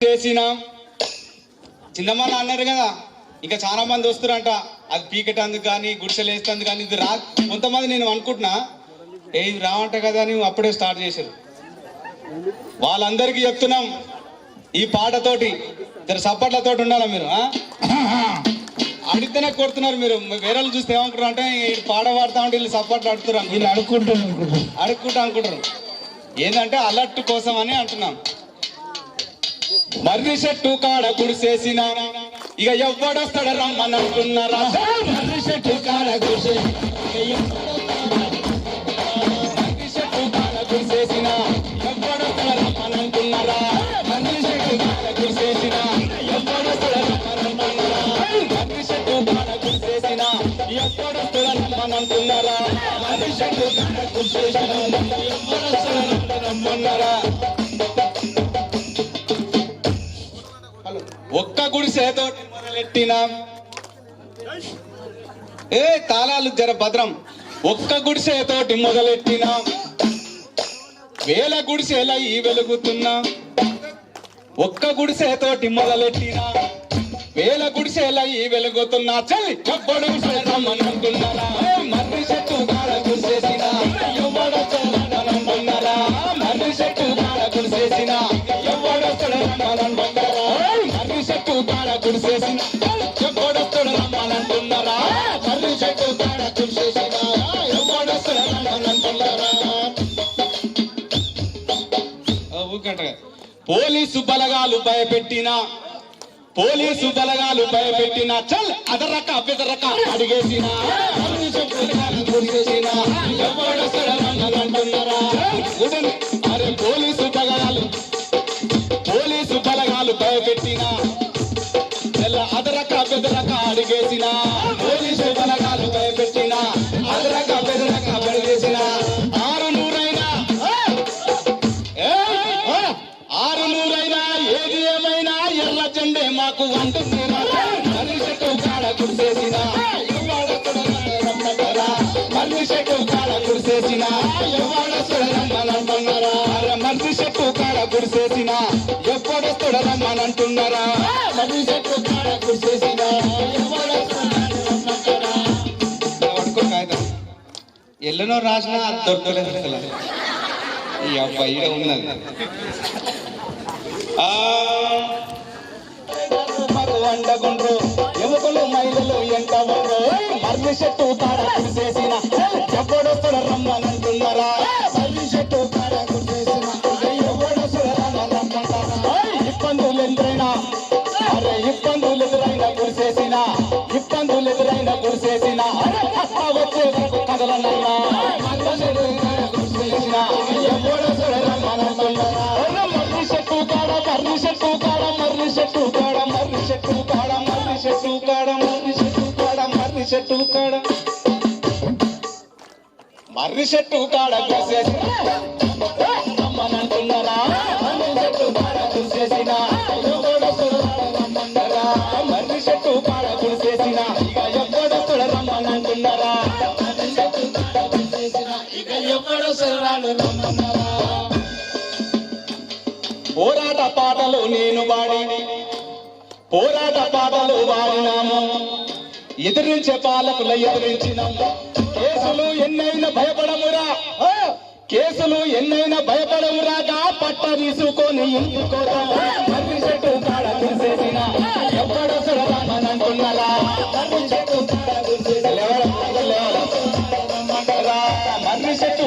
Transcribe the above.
చేసిన. చిన్నమ్మ అన్నారు కదా ఇంకా చాలా మంది వస్తారంట అది పీకటందుకు కానీ గుడిసెలు వేస్తందుకు కానీ ఇది రా కొంతమంది నేను అనుకుంటున్నా ఏ ఇది రావంట కదా అని అప్పుడే స్టార్ట్ చేశారు. వాళ్ళందరికీ చెప్తున్నాం ఈ పాటతోటి ఇద్దరు సప్పట్లతోటి ఉండాలా మీరు? అడిగితేనే కొడుతున్నారు మీరు వేరే వాళ్ళు చూస్తే ఏమనుకుంటారు అంటే పాట పాడుతా ఉంటే వీళ్ళు సప్పట్లు అనుకుంటారు. అనుకుంటారు. అడుక్కుంటా అనుకుంటారు. ఏంటంటే అలర్ట్ కోసం అని అంటున్నాం. మర్రి చెట్టు కాడ గుడిసేసిన. ఇక ఎవ్వడొస్తాడ రమ్మనుకున్నారా మర్రి చెట్టు కాడ కూర్చో మర్రి చెట్టు కాడ గుడిసేసిన ఎవ్వడొస్తాడ రమ్మనుకున్నారా మర్రి చెట్టు కాడ గుడిసేసిన. ఎవ్వడొస్తాడ రమ్మనుకున్నారా మర్రి చెట్టు కాడ గుడిసేసిన. ఎవ్వడొస్తాడ రమ్మనుకున్నారా మర్రి చెట్టు కాడ గుడిసేసిన ఎవ్వడొస్తాడ గుడిసేతో మొదలెట్టిన ఏ తాళాలు జర భద్రం. ఒక్క గుడిసేతోటి మొదలెట్టినా. వేల గుడిసేల ఈ వెలుగుతున్నా. ఒక్క గుడిసేతోటి మొదలెట్టినా. వేల గుడిసేల ఈ వెలుగుతున్నా. చల్లి చెప్పడం పోలీసు బలగాలు భయపెట్టిన పోలీసు బలగాలు భయపెట్టిన చల్ అదరక బెదరక అడిగేసిన నాకు వండుతున్న మల్లి చెట్టు కాడ కురిసేసిన ఎవ్వాడ చూడరా మల్లి చెట్టు కాడ ఎవ్వాడ చూడరమ్మనంటున్నారా మల్లి చెట్టు కాడ కురిసేసిన ఎవ్వాడ చూడరమ్మనంటున్నారా మల్లి చెట్టు కాడ కురిసేసిన ఎల్లనో రాసిన దొడ్డలేదు ఈ అబ్బాయి ఉన్నది ఆ వండగుండ్రు యువకులు మహిళలు ఎంత ఉండ్రు మర్రి చెట్టు కాడ కురిసేసిన. ఎప్పుడొస్తాడు రమ్మనంటున్నారా? మర్రి చెట్టు కాడ కురిసేసిన. ఎవడొస్తాడు రమ్మనంటున్నారా ఇబ్బందులు ఎదురైనా? అరే ఇబ్బందులు ఎదురైనా కురిసేసిన. ఇబ్బందులు ఎదురైనా కురిసేసిన. వచ్చే వరకు కదలనన్నా. మర్రి రమ్మనంటున్నారా? మర్రి చెట్టు కాడ మర్రి చెట్టు కాడ మర్రి చెట్టు కాడ కాడ? మర్రి చెట్టు కాడ కురిసేసిన రమ్మనంటున్నారా? మర్రి చెట్టు కాడ కురిసేసిన మర్రి చెట్టు కాడ ఇక ఎవడొస్తాడు రమ్మనంటున్నారా? మర్రి చెట్టు కాడ ఇక రమ్మన్నారా? పోరాట పాటలు నేను వాడి పోరాట పాటలు వాడినాము. ఎదిరించే పాలకుల ఎదిరించినాము కేసులు ఎన్నైనా భయపడమురా. కేసులు ఎన్నైనా భయపడమురాగా. పట్ట తీసుకొని ఇంటికోదాం మర్రి చెట్టు కాడ కురిసేసిన ఎవ్వడొస్తాడు రామనంటున్నారా చెట్టు కాడ మర్రి చెట్టు